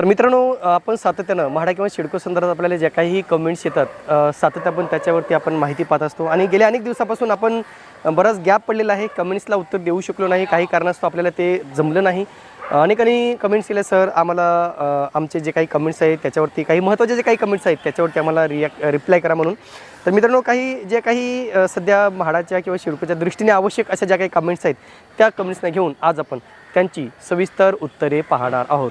तर मित्रांनो आपण सातत्यानं म्हाडा किंवा शिडको संदर्भात आपल्याला ज्या काही कमेंट्स येतात सातत्या सातत्य आपण त्याच्यावरती आपण माहिती पाहत असतो. आणि गेल्या अनेक दिवसापासून आपण बराच गॅप पडलेला आहे. कमेंट्सला उत्तर देऊ शकलो नाही. काही कारणास्तव आपल्याला ते जमलं नाही. अनेकांनी कमेंट्स केले सर आम्हाला आमचे जे काही कमेंट्स आहेत त्याच्यावरती काही महत्त्वाचे जे काही कमेंट्स आहेत त्याच्यावरती आम्हाला रिॲक्ट रिप्लाय करा म्हणून. तर मित्रांनो काही जे काही सध्या म्हाडाच्या किंवा शिडकोच्या दृष्टीने आवश्यक अशा ज्या काही कमेंट्स आहेत त्या कमेंट्सना घेऊन आज आपण त्यांची सविस्तर उत्तरे पाहणार आहोत.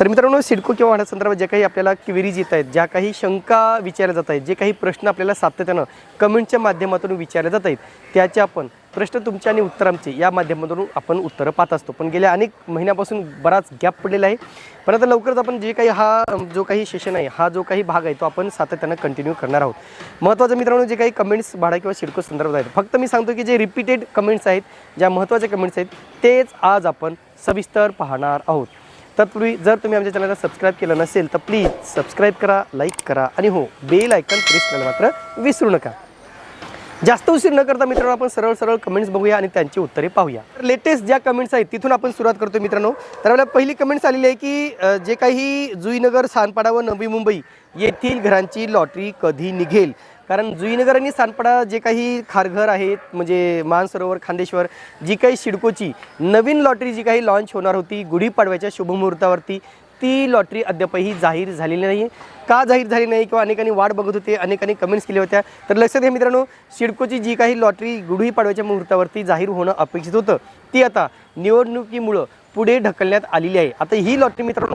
तर मित्रांनो सिडको किंवा वाहनासंदर्भात ज्या काही आपल्याला क्वेरीज येत आहेत ज्या काही शंका विचारल्या जात आहेत जे काही प्रश्न आपल्याला सातत्यानं कमेंटच्या माध्यमातून विचारले जात आहेत त्याचे आपण प्रश्न तुमचे आणि उत्तर आमचे या माध्यमातून आपण उत्तरं पाहत असतो. पण गेल्या अनेक महिन्यापासून बराच गॅप पडलेला आहे. पण आता लवकरच आपण जे काही हा जो काही सेशन आहे हा जो काही भाग आहे तो आपण सातत्यानं कंटिन्यू करणार आहोत. महत्त्वाचं मित्रांनो जे काही कमेंट्स भाडा किंवा शिडको संदर्भात आहेत फक्त मी सांगतो की जे रिपीटेड कमेंट्स आहेत ज्या महत्त्वाच्या कमेंट्स आहेत तेच आज आपण सविस्तर पाहणार आहोत. तत्पूर्वी जर तुम्ही आमच्या चॅनलला सबस्क्राईब केलं नसेल तर प्लीज सबस्क्राईब करा लाईक करा आणि हो बेल आयकन प्रेस करायला मात्र विसरू नका. जास्त उशीर न करता मित्रांनो आपण सरळ सरळ कमेंट्स बघूया आणि त्यांची उत्तरे पाहूया. लेटेस्ट ज्या कमेंट्स आहेत तिथून आपण सुरुवात करतो मित्रांनो. तर आपल्याला पहिली कमेंट्स आलेली आहे की जे काही जुईनगर सानपाडा व नवी मुंबई येथील घरांची लॉटरी कधी निघेल? कारण जुईनगर आणि सानपाडा जे काही खारघर आहेत म्हणजे मानसरोवर खांदेश्वर जी काही शिडकोची नवीन लॉटरी जी काही लॉन्च होणार होती गुढीपाडव्याच्या शुभमुहूर्तावरती ती लॉटरी अद्यापही जाहीर झालेली नाही का जाहीर झाली नाही किंवा अनेकांनी वाट बघत होते अनेकांनी कमेंट्स केल्या होत्या तर लक्षात घ्या मित्रांनो सिडकोची जी काही लॉटरी गुढीपाडव्याच्या मुहूर्तावरती जाहीर होणं अपेक्षित होतं ती आता निवडणुकीमुळं पुढे ढकलण्यात आलेली आहे. आता ही लॉटरी मित्रांनो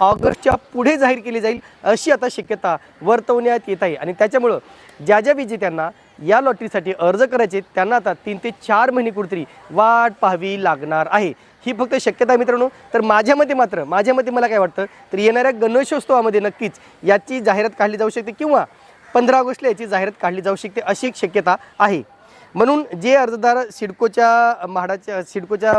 ऑगस्टच्या पुढे जाहीर केली जाईल अशी आता शक्यता वर्तवण्यात येत आहे. आणि त्याच्यामुळं ज्या ज्या विजेत्यांना या लॉटरीसाठी अर्ज करायचे त्यांना आता तीन ते चार महिने कुठेतरी वाट पाहावी लागणार आहे. ही फक्त शक्यता आहे मित्रांनो. तर माझ्या मते मात्र माझ्या मते मला काय वाटतं तर येणाऱ्या गणेशोत्सवामध्ये नक्कीच याची जाहिरात काढली जाऊ शकते किंवा पंधरा ऑगस्टला याची जाहिरात काढली जाऊ शकते अशी एक शक्यता आहे. म्हणून जे अर्जदार सिडकोच्या म्हाडाच्या सिडकोच्या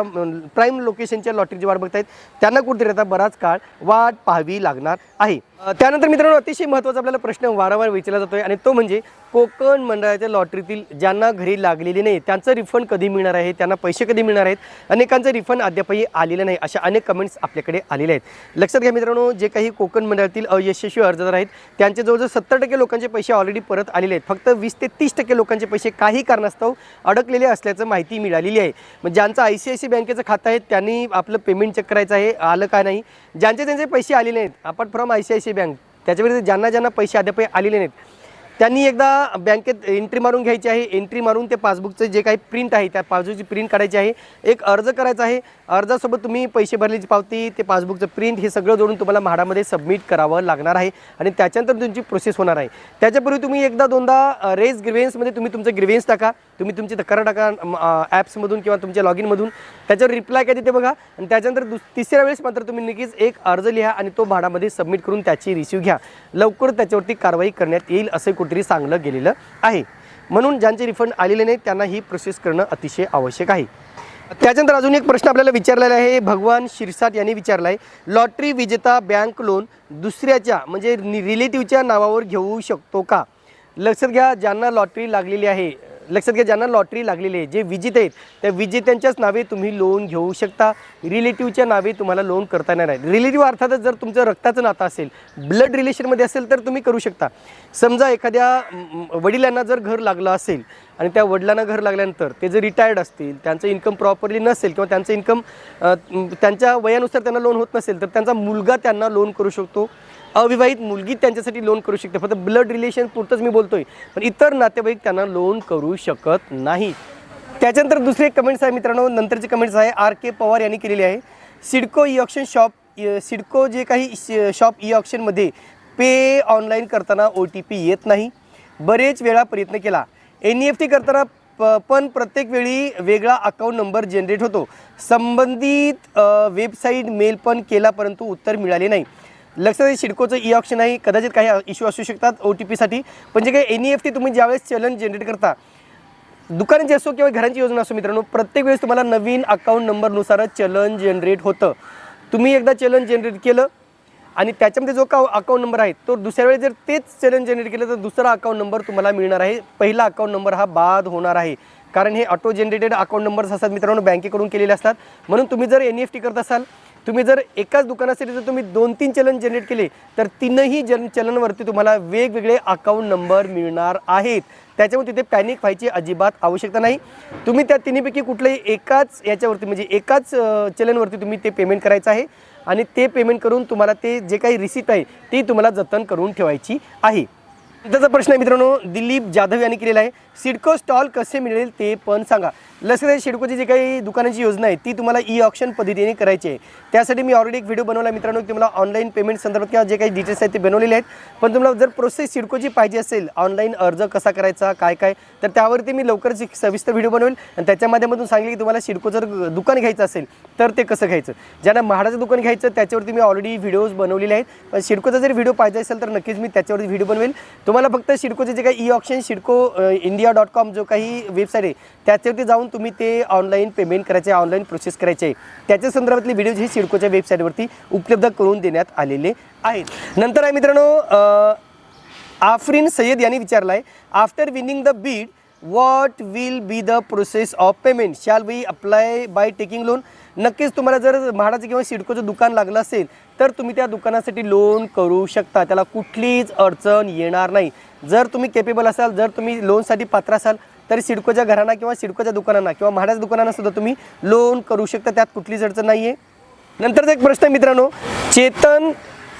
प्राईम लोकेशनच्या लॉटरीची वाट बघतायत त्यांना कुठेतरी आता बराच काळ वाट पाहावी लागणार आहे. त्यानंतर मित्रांनो अतिशय महत्त्वाचा आपल्याला प्रश्न वारंवार विचारला जातोय आणि तो म्हणजे कोकण मंडळाच्या लॉटरीतील ज्यांना घरी लागलेली नाही त्यांचं रिफंड कधी मिळणार आहे? त्यांना पैसे कधी मिळणार आहेत? अनेकांचं रिफंड अद्यापही आलेलं नाही अशा अनेक कमेंट्स आपल्याकडे आलेले आहेत. लक्षात घ्या मित्रांनो जे काही कोकण मंडळातील अयशस्वी अर्जदार आहेत त्यांचे जवळजवळ सत्तर टक्के लोकांचे पैसे ऑलरेडी परत आलेले आहेत. फक्त वीस ते तीस टक्के लोकांचे पैसे काही कारणास्तव अडकलेले असल्याचं माहिती मिळालेली आहे. मग ज्यांचं आय सी आय सी बँकेचं खातं आहे त्यांनी आपलं पेमेंट चेक करायचं आहे आलं का नाही? ज्यांचे त्यांचे पैसे आलेले आहेत आपण from I C I C bank त्याच्या ज्यांना ज्यांना पैसे अद्याप आलेले नाहीत त्यांनी एकदा बँकेत एंट्री मारून घ्यायची आहे. एंट्री मारून ते पासबुकचं जे काही प्रिंट आहे त्या पासबुकची प्रिंट काढायची आहे. एक अर्ज करायचा आहे. अर्जासोबत तुम्ही पैसे भरल्याची पावती ते पासबुकचं प्रिंट हे सगळं जोडून तुम्हाला म्हाडामध्ये सबमिट करावं लागणार आहे आणि त्याच्यानंतर तुमची प्रोसेस होणार आहे. त्याच्यापूर्वी तुम्ही एकदा दोनदा रेस ग्रिव्हेन्समध्ये तुम्ही तुमचं ग्रिव्हेन्स टाका. तुम्ही तुमची तक्रार टाका ॲप्समधून किंवा तुमच्या लॉग इनमधून त्याच्यावर रिप्लाय काय तिथे बघा. आणि त्याच्यानंतर दुस तिसऱ्या वेळेस मात्र तुम्ही नक्कीच एक अर्ज लिहा आणि तो भाडामध्ये सबमिट करून त्याची रिसिव्ह घ्या. लवकर त्याच्यावरती कारवाई करण्यात येईल असं कुठेतरी सांगलं गेलेलं आहे. म्हणून ज्यांचे रिफंड आलेले नाही त्यांना ही प्रोसेस करणं अतिशय आवश्यक आहे. त्याच्यानंतर अजून एक प्रश्न आपल्याला विचारलेला आहे. भगवान शिरसाट यांनी विचारला आहे लॉटरी विजेता बँक लोन दुसऱ्याच्या म्हणजे रिलेटिव्हच्या नावावर घेऊ शकतो का? लक्षात घ्या ज्यांना लॉटरी लागलेली आहे लक्षात घ्या ज्यांना लॉटरी लागलेली आहे जे विजेते आहेत त्या विजेत्यांच्याच नावे तुम्ही लोन घेऊ शकता. रिलेटिव्हच्या नावे तुम्हाला लोन करता येणार आहे रिलेटिव्ह अर्थातच जर तुमचं रक्ताचं नातं असेल ब्लड रिलेशनमध्ये असेल तर तुम्ही करू शकता. समजा एखाद्या वडिलांना जर घर लागलं असेल आणि त्या वडिलांना घर लागल्यानंतर ते जर रिटायर्ड असतील त्यांचं इन्कम प्रॉपरली नसेल किंवा त्यांचं इन्कम त्यांच्या वयानुसार त्यांना लोन होत नसेल तर त्यांचा मुलगा त्यांना लोन करू शकतो. अविवाहित मुलगी त्यांच्यासाठी लोन करू शकते. फक्त ब्लड रिलेशन पुरतंच मी बोलतोय. पण इतर नातेवाईक त्यांना लोन करू शकत नाही त्याच्यानंतर दुसरे कमेंट्स आहे मित्रांनो नंतरचे कमेंट्स आहे आर के पवार यांनी केलेली आहे. CIDCO e auction shop CIDCO जे काही शॉप ई ऑप्शनमध्ये पे ऑनलाईन करताना ओ टी पी येत नाही. बरेच वेळा प्रयत्न केला. एन ई एफ टी करताना प पण प्रत्येक वेळी वेगळा अकाउंट नंबर जनरेट होतो. संबंधित वेबसाईट मेल पण केला परंतु उत्तर मिळाले नाही. लक्षात आहे सिडकोचं ई ऑप्शन आहे कदाचित काही इश्यू असू शकतात ओ टी पीसाठी पण जे काही एन ई एफ टी तुम्ही ज्यावेळेस चलन जनरेट करता दुकानाची असो किंवा घरांची योजना असो मित्रांनो प्रत्येक वेळेस तुम्हाला नवीन अकाउंट नंबरनुसारच चलन जनरेट होतं. तुम्ही एकदा चलन जनरेट केलं आणि त्याच्यामध्ये जो का अकाउंट नंबर आहे तो दुसऱ्या वेळेस जर तेच चलन जनरेट केलं तर दुसरा अकाउंट नंबर तुम्हाला मिळणार आहे. पहिला अकाउंट नंबर हा बाद होणार आहे. कारण हे ऑटो जनरेटेड अकाउंट नंबर्स असतात मित्रांनो बँकेकडून केलेले असतात. म्हणून तुम्ही जर एन ई एफ टी करत असाल तुम्ही जर एकाच दुकानासाठी जर तुम्ही दोन तीन चलन जनरेट केले तर तीनही जन चलनवरती तुम्हाला वेगवेगळे अकाउंट नंबर मिळणार आहेत. त्याच्यामुळे तिथे पॅनिक व्हायची अजिबात आवश्यकता नाही. तुम्ही त्या तिन्हीपैकी कुठल्याही एकाच याच्यावरती म्हणजे एकाच चलनवरती तुम्ही ते पेमेंट करायचं आहे. आणि ते पेमेंट करून तुम्हाला ते जे काही रिसिप्ट आहे ती तुम्हाला जतन करून ठेवायची आहे. त्याचा प्रश्न आहे मित्रांनो दिलीप जाधव यांनी केलेला आहे. सिडको स्टॉल कसे मिळेल ते पण सांगा. लक्षात सिडकोची जी काही दुकानाची योजना आहे ती तुम्हाला ई ऑप्शन पद्धतीने करायची आहे. त्यासाठी मी ऑलरेडी एक व्हिडिओ बनवला मित्रांनो तुम्हाला ऑनलाईन पेमेंट संदर्भात किंवा जे काही डिटेल्स आहेत ते बनवलेले आहेत. पण तुम्हाला जर प्रोसेस सिडकोची पाहिजे असेल ऑनलाईन अर्ज कसा करायचा काय काय तर त्यावरती मी लवकरच एक सविस्तर व्हिडिओ बनवेल आणि त्याच्या माध्यमातून सांगेल की तुम्हाला सिडको जर दुकान घ्यायचं असेल तर ते कसं घ्यायचं? ज्यांना म्हाडाचं दुकान घ्यायचं त्याच्यावरती मी ऑलरेडी व्हिडिओज बनवलेले आहेत. पण सिडकोचा जर व्हिडिओ पाहिजे असेल तर नक्कीच मी त्याच्यावरती व्हिडिओ बनवेल तुम्हाला फक्त सिडकोचे जे काही e option CIDCO India dot com जो काही वेबसाईट आहे त्याच्यावरती जाऊन तुम्ही ते ऑनलाईन पेमेंट करायचे ऑनलाईन प्रोसेस करायचे. आहे त्याच्या संदर्भातले व्हिडिओज हे सिडकोच्या वेबसाईटवरती उपलब्ध करून देण्यात आलेले आहेत. नंतर आहे मित्रांनो आफरीन सय्यद यांनी विचारला आहे after winning the bid what will be the process of payment shall we apply by taking loan नक्कीच तुम्हाला जर म्हाडाचं किंवा सिडकोचं दुकान लागलं असेल तर तुम्ही त्या दुकानासाठी लोन करू शकता. त्याला कुठलीच अडचण येणार नाही. जर तुम्ही केपेबल असाल जर तुम्ही लोनसाठी पात्र असाल तर सिडकोच्या घरांना किंवा सिडकोच्या दुकानांना किंवा म्हाडाच्या दुकानांना सुद्धा तुम्ही लोन करू शकता. त्यात कुठलीच अडचण नाही आहे नंतरचा एक प्रश्न मित्रांनो. चेतन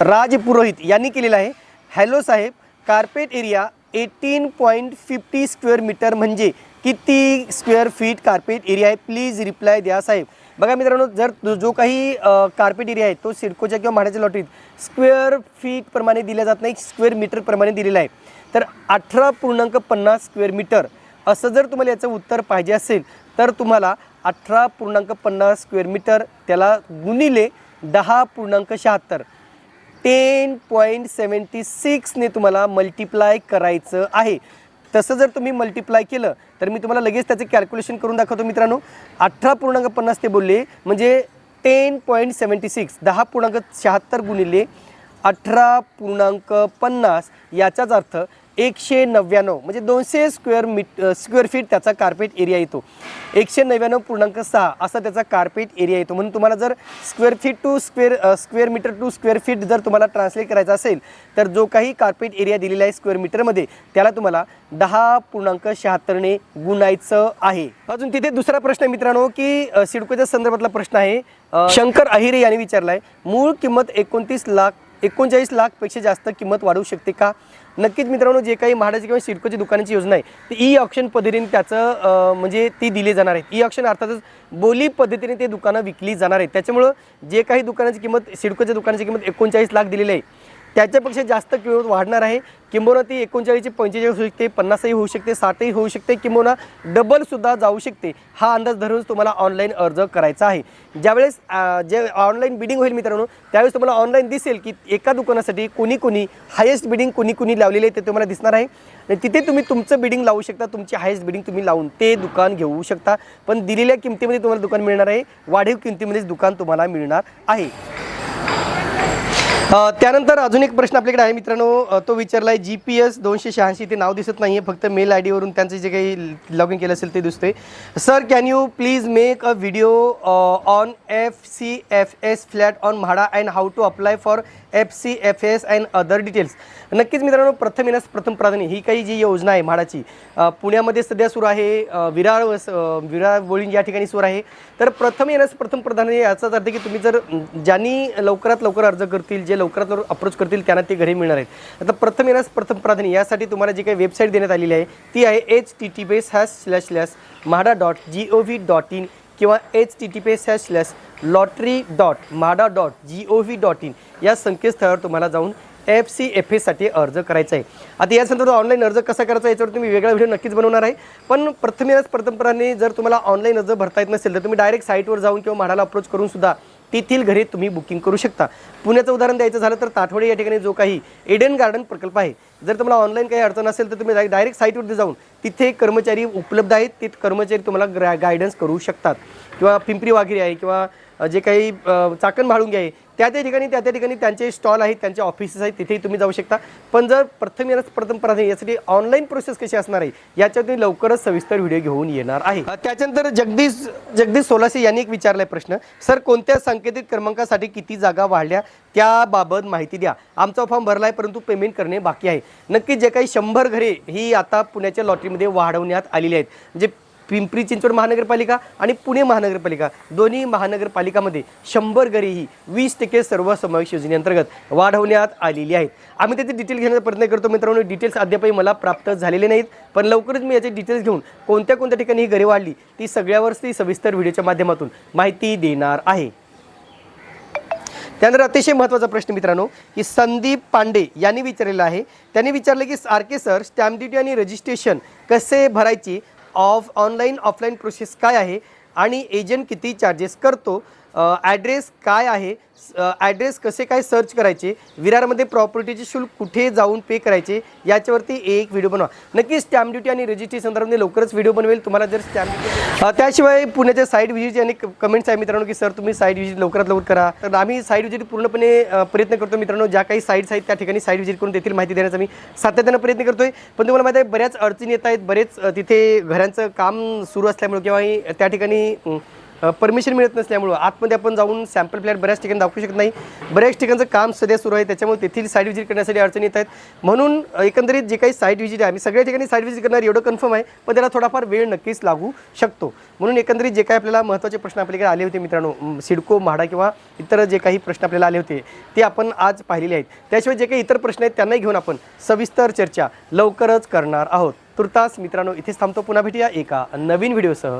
राजपुरोहित यांनी केलेला आहे. हॅलो साहेब carpet area eighteen point fifty square metre म्हणजे किती स्क्वेअर फीट कार्पेट एरिया आहे? प्लीज रिप्लाय द्या साहेब. बघा मित्रांनो जर जो- काही कार्पेट एरिया आहे तो सिडकोच्या किंवा म्हाडाच्या लॉटरीत स्क्वेअर फीटप्रमाणे दिला जात नाही स्क्वेअर मीटर प्रमाणे दिलेला आहे. तर अठरा पूर्णांक पन्नास स्क्वेअर मीटर असं जर तुम्हाला याचं उत्तर पाहिजे असेल तर तुम्हाला अठरा पूर्णांक पन्नास स्क्वेअर मीटर त्याला गुणिले दहा पूर्णांक शहात्तर. टेन पॉईंट सेवन्टी सिक्सने तुम्हाला मल्टिप्लाय करायचं आहे. तसं जर तुम्ही मल्टिप्लाय केलं तर मी तुम्हाला लगेच त्याचं कॅल्क्युलेशन करून दाखवतो मित्रांनो. अठरा पूर्णांक पन्नास ते बोलले म्हणजे टेन पॉईंट सेवन्टी सिक्स दहा पूर्णांक शहात्तर गुणिले अठरा पूर्णांक पन्नास याचाच अर्थ एकशे नव्याण्णव म्हणजे दोनशे स्क्वेअर मीट स्क्वेअर फीट त्याचा कार्पेट एरिया येतो. एकशे नव्याण्णव पूर्णांक सहा असा त्याचा कार्पेट एरिया येतो. म्हणून तुम्हाला जर square feet to square square metre to square feet जर तुम्हाला ट्रान्सलेट करायचा असेल तर जो काही कार्पेट एरिया दिलेला आहे स्क्वेअर मीटरमध्ये त्याला तुम्हाला दहा पूर्णांक शहात्तरने गुणायचं आहे. अजून तिथे दुसरा प्रश्न मित्रांनो की सिडकोच्या संदर्भातला प्रश्न आहे. शंकर अहिरे यांनी विचारला आहे मूळ किंमत एकोणतीस लाख एकोणचाळीस लाखपेक्षा जास्त किंमत वाढवू शकते का? नक्कीच मित्रांनो जे काही म्हाडाची किंवा सिडकोची दुकानाची योजना आहे ती ई ऑप्शन पद्धतीने त्याचं म्हणजे ती दिली जाणार आहे. ई ऑप्शन अर्थातच बोली पद्धतीने ते दुकानं विकली जाणार आहेत. त्याच्यामुळं जे काही दुकानाची किंमत सिडकोच्या दुकानाची किंमत एकोणचाळीस लाख दिलेली आहे त्याच्यापेक्षा जास्त किंमत वाढणार आहे. किंबहुना ती एकोणचाळीसची पंचेचाळीस होऊ शकते पन्नासही होऊ शकते साठही होऊ शकते किंबहुना डबलसुद्धा जाऊ शकते. हा अंदाज धरूनच तुम्हाला ऑनलाईन अर्ज करायचा आहे. ज्यावेळेस जे ऑनलाईन बिडिंग होईल मित्रांनो त्यावेळेस तुम्हाला ऑनलाईन दिसेल की एका दुकानासाठी कोणी कोणी हायेस्ट बिडिंग कोणी कोणी लावलेले आहे ते तुम्हाला दिसणार आहे. आणि तिथे तुम्ही तुमचं बिडिंग लावू शकता तुमची हायेस्ट बिडिंग तुम्ही लावून ते दुकान घेऊ शकता. पण दिलेल्या किमतीमध्ये तुम्हाला दुकान मिळणार आहे. वाढीव किमतीमध्येच दुकान तुम्हाला मिळणार आहे. त्यानंतर अजून एक प्रश्न आपल्याकडे आहे मित्रांनो. तो विचारला आहे जी पी एस दोनशे शहाऐंशी ते नाव दिसत नाही आहे फक्त मेल आय डीवरून त्यांचं जे काही लॉग इन केलं असेल ते दिसतंय. Sir can you please make a video on F C F S flat on MHADA and how to apply for F C F S and other details नक्कीच मित्रांनो प्रथम येण्यास प्रथम प्राधान्य ही काही जी योजना आहे म्हाडाची पुण्यामध्ये सध्या सुरू आहे विरार व विरार बोळीन या ठिकाणी सुरू आहे. तर प्रथम येण्यास प्रथम प्राधान्य याचाच अर्थ की तुम्ही जर ज्यांनी लवकरात लवकर अर्ज करतील जे लवकरात लवकर अप्रोच करतील त्यांना ते घरी मिळणार आहेत. आता प्रथम येण्यास प्रथम प्राधान्य यासाठी तुम्हाला जी काही वेबसाईट देण्यात आलेली आहे ती आहे H T T base hash slash slash MHADA dot G O V dot in किंवा H T T P S hash slash lottery dot MHADA dot G O V dot in या संकेतस्थळावर तुम्हाला जाऊन एफ सी एफ एसाठी अर्ज करायचा आहे. आता या संदर्भात ऑनलाईन अर्ज कसा करायचा याच्यावर तुम्ही वेगळा व्हिडिओ नक्कीच बनवणार आहे. पण प्रथमेच प्रथमपणाने जर तुम्हाला ऑनलाईन अर्ज भरता येत नसेल तर तुम्ही डायरेक्ट साईटवर जाऊन किंवा म्हाडाला अप्रोच करून सुद्धा तेथील घरे तुम्ही बुकिंग करू शकता. पुण्याचं उदाहरण द्यायचं झालं तर ताठवडे या ठिकाणी जो काही एडन गार्डन प्रकल्प आहे जर तुम्हाला ऑनलाईन काही अडचण असेल तर तुम्ही डायरेक्ट साईटवरती जाऊन तिथे कर्मचारी उपलब्ध आहेत. ते कर्मचारी तुम्हाला ग्रा गायडन्स करू शकतात. किंवा पिंपरी वाघिरी आहे किंवा जे काही चाकण म्हाळुंगे आहे त्या त्या ठिकाणी त्या त्या ठिकाणी त्यांचे स्टॉल आहेत त्यांचे ऑफिसेस आहेत तिथेही तुम्ही जाऊ शकता. पण जर प्रथम येण्यास प्रथम प्राधान्य यासाठी ऑनलाईन प्रोसेस कशी असणार आहे याच्यावर तुम्ही लवकरच सविस्तर व्हिडिओ घेऊन येणार आहे. त्याच्यानंतर जगदीश जगदीश सोलासे यांनी एक विचारलाय प्रश्न. सर कोणत्या संकेतित क्रमांकासाठी किती जागा वाढल्या त्याबाबत माहिती द्या. आमचा फॉर्म भरला आहे परंतु पेमेंट करणे बाकी आहे. नक्की जे काही शंभर घरे ही आता पुण्याच्या लॉटरीमध्ये वाढवण्यात आलेली आहेत. म्हणजे पिंपरी चिंचवड महानगरपालिका आणि पुणे महानगरपालिका. दोन्ही महानगरपालिकामध्ये शंभर घरी ही वीस टक्के सर्व समावेश योजनेअंतर्गत वाढवण्यात आलेली आहेत. आम्ही त्याचे डिटेल घेण्याचा प्रयत्न करतो मित्रांनो. डिटेल्स अद्यापही मला प्राप्त झालेले नाहीत पण लवकरच मी याचे डिटेल्स घेऊन कोणत्या कोणत्या ठिकाणी ही घरे वाढली ती सगळ्यावर ती सविस्तर व्हिडिओच्या माध्यमातून माहिती देणार आहे. त्यानंतर अतिशय महत्त्वाचा प्रश्न मित्रांनो की संदीप पांडे यांनी विचारलेला आहे. त्यांनी विचारलं की R K sir stamp duty आणि रजिस्ट्रेशन कसे भरायचे? ऑफ ऑनलाईन ऑफलाईन प्रोसेस काय आहे आणि एजंट किती चार्जेस करतो ॲड्रेस काय आहे? ॲड्रेस कसे काय सर्च करायचे? विरारमध्ये प्रॉपर्टीचे शुल्क कुठे जाऊन पे करायचे? याच्यावरती एक व्हिडिओ बनवा. नक्कीच स्टॅम्प ड्युटी आणि रजिस्ट्री संदर्भामध्ये लवकरच व्हिडिओ बनवेल. तुम्हाला जर स्टॅम्प ड्युटी त्याशिवाय पुण्याच्या साईड व्हिजिट आणि कमेंट्स आहे मित्रांनो की सर तुम्ही साईड व्हिजिट लवकरात लवकर करा. तर आम्ही साईड व्हिजिट पूर्णपणे प्रयत्न करतो मित्रांनो ज्या काही साईट्स आहेत त्या ठिकाणी साईड व्हिजिट करून तेथील माहिती देण्याचा मी सातत्यानं प्रयत्न करतोय. पण तुम्हाला माहिती आहे बऱ्याच अडचणी येत आहेत. बरेच तिथे घरांचं काम सुरू असल्यामुळे किंवा त्या ठिकाणी परमिशन मिळत नसल्यामुळं आतमध्ये आपण जाऊन सॅम्पल फ्लॅट बऱ्याच ठिकाणी दाखवू शकत नाही. बऱ्याच ठिकाणचं काम सध्या सुरू आहे. त्याच्यामुळे तेथील साईड व्हिजिट करण्यासाठी अडचणी येत आहेत. म्हणून एकंदरीत जे काही साईट व्हिजिट आहे आम्ही सगळ्या ठिकाणी साईड व्हिजिट करणार एवढं कन्फर्म आहे पण त्याला थोडाफार वेळ नक्कीच लागू शकतो. म्हणून एकंदरीत जे काही आपल्याला महत्त्वाचे प्रश्न आपल्याकडे आले होते मित्रांनो सिडको म्हाडा किंवा इतर जे काही प्रश्न आपल्याला आले होते ते आपण आज पाहिलेले आहेत. त्याशिवाय जे काही इतर प्रश्न आहेत त्यांनाही घेऊन आपण सविस्तर चर्चा लवकरच करणार आहोत. तुर्तास मित्रांनो इथेच थांबतो. पुन्हा भेटूया एका नवीन व्हिडिओसह